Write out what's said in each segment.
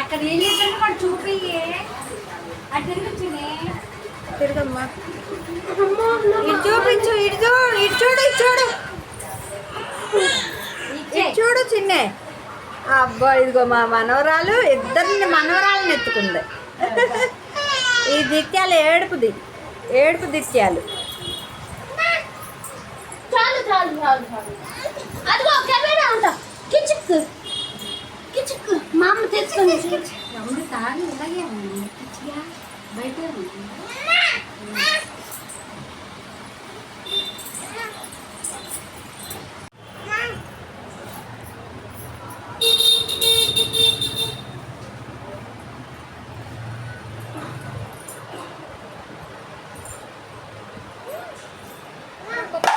అక్కడ ఏం చేశాను వాడు చూపి అటు తిరుగుతుంది తిరగమ్మా. ఇటు చూపించు ఇటు చూడు ఇటు చూడు ఇటు చూడు. ఇటు చూడు చిన్నే. అబ్బా ఇదిగో మా మనవరాలు ఇద్దరిని మనవరాలను ఎత్తుకుంది. ఈ దిత్యాలు ఏడుపుది ఏడుపు దిత్యాలు. చాలు చాలు చాలు చాలు. రౌండ్ తాగి ఇలాగే ఉంది పిచ్చిగా బయట ఉంది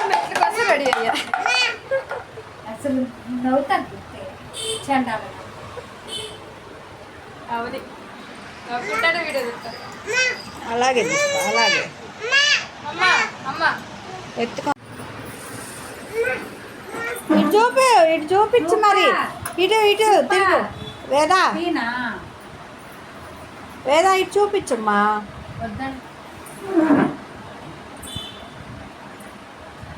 మెట్ల కోసం రెడీ అయ్యా అసలు నవ్వుతాను చండాలి అవుది అలాగే అలాగే. ఎత్తుకో. ఇటు చూపి ఇటు చూపించు మరి. ఇటు ఇటు తిరుగు. వేదా? వేదా ఇటు చూపించమ్మా.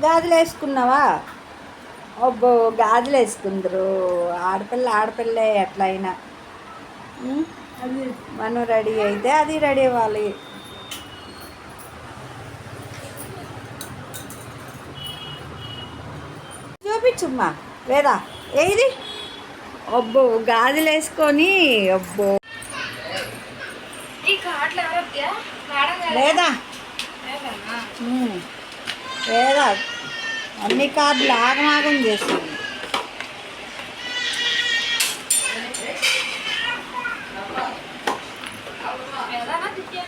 గాజులు వేసుకున్నావా? అబ్బో గాజులు వేసుకుందరు. ఆడపిల్ల ఆడపిల్లే ఎట్లయినా. మనం రెడీ అయితే అది రెడీ అవ్వాలి. చూపించమ్మా వేదా? ఏది? అబ్బో గాజులు వేసుకొని అబ్బో. లేదా. వేదా అన్ని కార్డులు ఆగమాగం చేస్తుంది 来，孩子接。